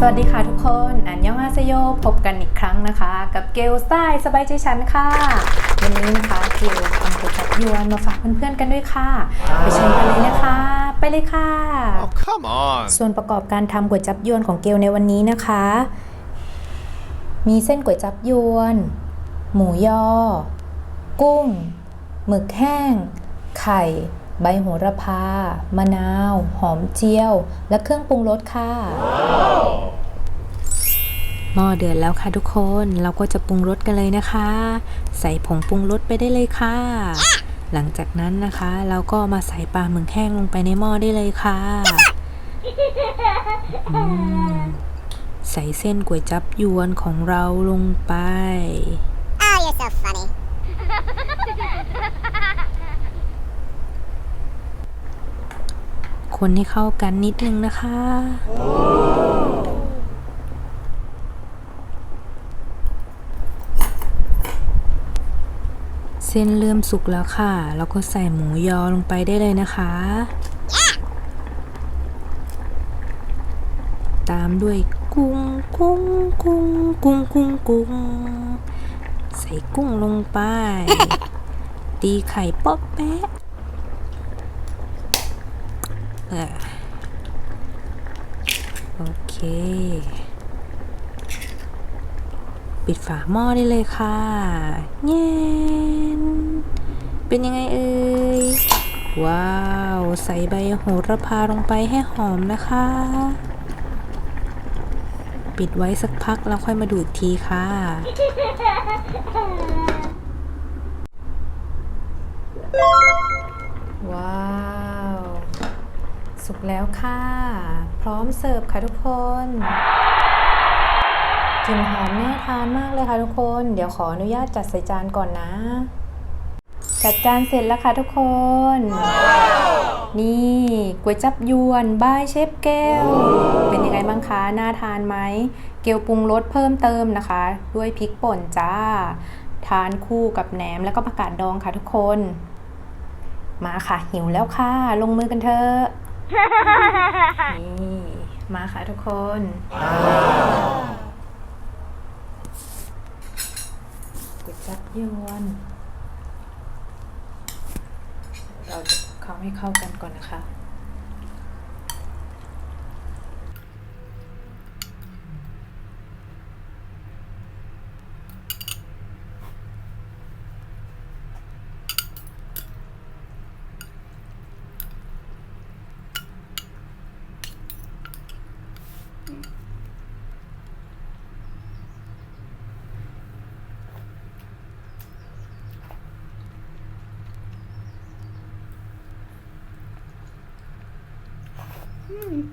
สวัสดีค่ะทุกคน อันยองอาเซโย พบกันอีกครั้งนะคะ กับเกลสไตล์สบายใจฉันค่ะ วันนี้นะคะเกลทำก๋วยจับยวนมาฝากเพื่อนๆกันด้วยค่ะ ไปชมกันเลยนะคะ ไปเลยค่ะ Oh, come on. ส่วนประกอบการทำก๋วยจับยวนของเกลในวันนี้นะคะ มีเส้นก๋วยจับยวน หมูยอ กุ้ง หมึกแห้ง ไข่ ใบโหระพา มะนาว หอมเจียว และเครื่องปรุงรสค่ะหม้อเดือดแล้วค่ะทุกคนเราก็จะปรุงรสกันเลยนะคะ ใส่ผงปรุงรสไปได้เลยค่ะ หลังจากนั้นนะคะ เราก็มาใส่ปลาหมึกแห้งลงไปในหม้อได้เลยค่ะอืมใส่เส้นก๋วยจับยวนของเราลงไป Oh, you're so funny. คนให้เข้ากันนิดนึงนะคะ เส้นเริ่มสุกแล้วค่ะ แล้วก็ใส่หมูยอลงไปได้เลยนะคะ ตามด้วยกุ้งกุ้งกุ้งกุ้งกุ้งกุ้งใส่กุ้งลงไป ตีไข่ป๊อกแป๊ะ โอเค ปิดฝาหม้อได้เลยค่ะ เย็น เป็นยังไงเอ่ย ว้าว ใส่ใบโหระพาลงไปให้หอมนะคะ ปิดไว้สักพักแล้วค่อยมาดูอีกทีค่ะว้าว สุกแล้วค่ะ พร้อมเสิร์ฟค่ะทุกคนกลิ่นหอมน่าทานมากเลยค่ะทุกคน เดี๋ยวขออนุญาตจัดใส่จานก่อนนะ จัดจานเสร็จแล้วค่ะทุกคน นี่ก๋วยจับยวนบายเชฟเกลเป็นยังไงบ้างคะ น่าทานไหม เกลปรุงรสเพิ่มเติมนะคะ ด้วยพริกป่นจ้า ทานคู่กับแหนมแล้วก็ผักกาดดองค่ะทุกคนมาค่ะ หิวแล้วค่ะ ลงมือกันเถอะ นี่มาค่ะทุกคน ก๋วยจับยวน เราจะข้าให้เข้ากันก่อนนะคะ Hmm.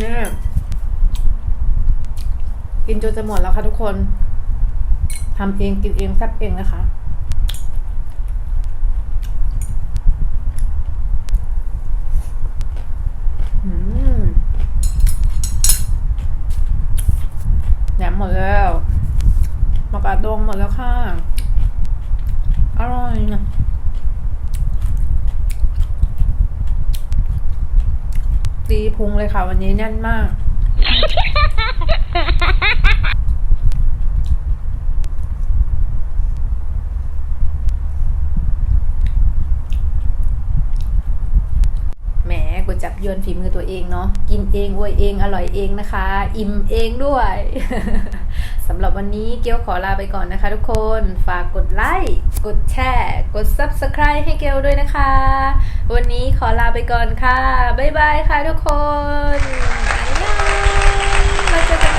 เนี่ยกินจนจะหมดแล้วค่ะทุกคนทำเองกินเองแซ่บเองนะคะ อืมแหนมหมดแล้วมะกาดองหมดแล้วค่ะ อร่อยนะตี พุงเลยค่ะ วันนี้แน่นมาก แหมกูจับยนฝีมือตัวเองเนาะ กินเองอวยเอง อร่อยเองนะคะ อิ่มเองด้วย สำหรับวันนี้เกียวขอลาไปก่อนนะคะทุกคน ฝากกดไลค์ กดแชร์ กด Subscribe ให้เกียวด้วยนะคะ วันนี้ขอลาไปก่อนค่ะ บ๊ายบายค่ะทุกคนอันมาเจอกัน